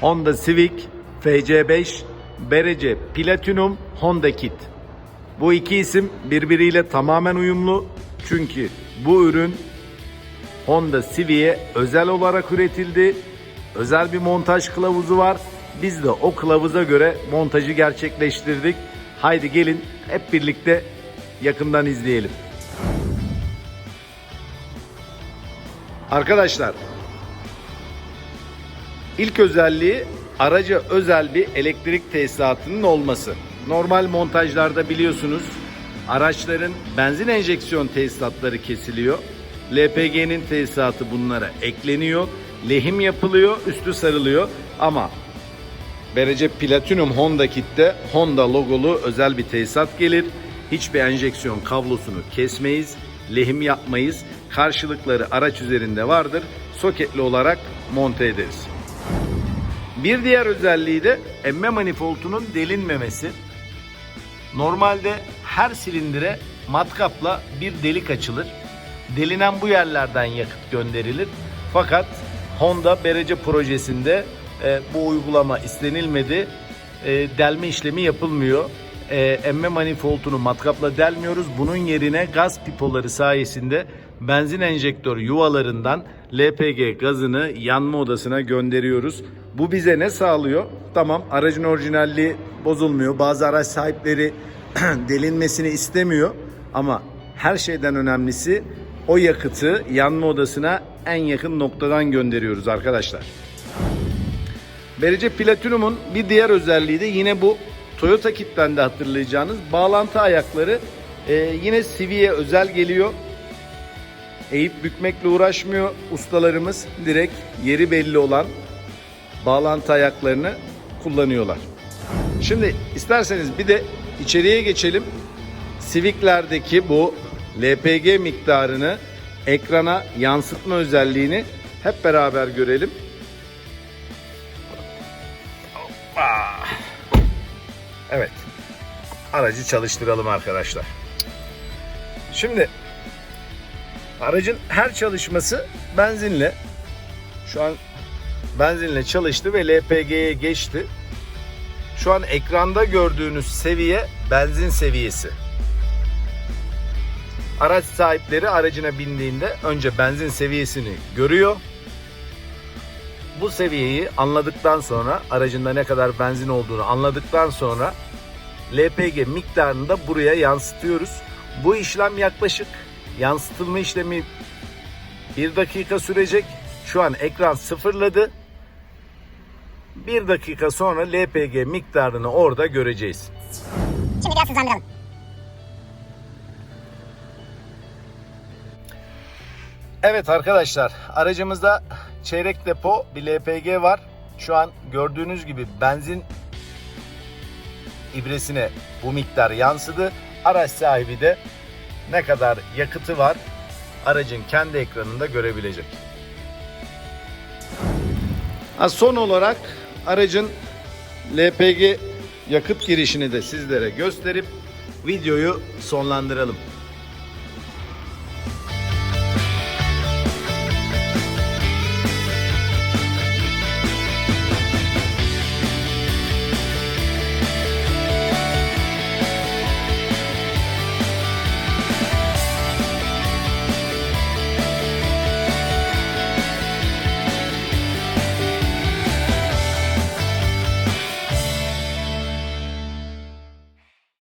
Honda Civic FC5 Berece Platinum Honda Kit. Bu iki isim birbiriyle tamamen uyumlu. Çünkü bu ürün Honda Civic'e özel olarak üretildi. Özel bir montaj kılavuzu var. Biz de o kılavuza göre montajı gerçekleştirdik. Haydi gelin hep birlikte yakından izleyelim. Arkadaşlar ilk özelliği araca özel bir elektrik tesisatının olması. Normal montajlarda biliyorsunuz araçların benzin enjeksiyon tesisatları kesiliyor. LPG'nin tesisatı bunlara ekleniyor. Lehim yapılıyor, üstü sarılıyor ama Berece Platinum Honda Kit'te Honda logolu özel bir tesisat gelir. Hiçbir enjeksiyon kablosunu kesmeyiz, lehim yapmayız. Karşılıkları araç üzerinde vardır. Soketli olarak monte ederiz. Bir diğer özelliği de emme manifoldunun delinmemesi. Normalde her silindire matkapla bir delik açılır. Delinen bu yerlerden yakıt gönderilir. Fakat Honda Berece projesinde e, bu uygulama istenilmedi. E, delme işlemi yapılmıyor. E, emme manifoldunu matkapla delmiyoruz. Bunun yerine gaz pipoları sayesinde benzin enjektör yuvalarından LPG gazını yanma odasına gönderiyoruz. Bu bize ne sağlıyor? Tamam aracın orijinalliği bozulmuyor. Bazı araç sahipleri delinmesini istemiyor ama her şeyden önemlisi o yakıtı yanma odasına en yakın noktadan gönderiyoruz arkadaşlar. Berece Platinum'un bir diğer özelliği de yine bu Toyota Kit'ten de hatırlayacağınız bağlantı ayakları e, yine Civic'e özel geliyor. Eğip bükmekle uğraşmıyor ustalarımız. Direkt yeri belli olan bağlantı ayaklarını kullanıyorlar. Şimdi isterseniz bir de içeriye geçelim. Civic'lerdeki bu LPG miktarını ekrana yansıtma özelliğini hep beraber görelim. Evet. Aracı çalıştıralım arkadaşlar. Şimdi aracın her çalışması benzinle. Şu an benzinle çalıştı ve LPG'ye geçti. Şu an ekranda gördüğünüz seviye benzin seviyesi. Araç sahipleri aracına bindiğinde önce benzin seviyesini görüyor. Bu seviyeyi anladıktan sonra aracında ne kadar benzin olduğunu anladıktan sonra LPG miktarını da buraya yansıtıyoruz. Bu işlem yaklaşık yansıtılma işlemi bir dakika sürecek. Şu an ekran sıfırladı. Bir dakika sonra LPG miktarını orada göreceğiz. Şimdi biraz hızlandıralım. Evet arkadaşlar aracımızda çeyrek depo bir LPG var. Şu an gördüğünüz gibi benzin ibresine bu miktar yansıdı. Araç sahibi de ne kadar yakıtı var aracın kendi ekranında görebilecek. Ha, son olarak aracın LPG yakıt girişini de sizlere gösterip videoyu sonlandıralım.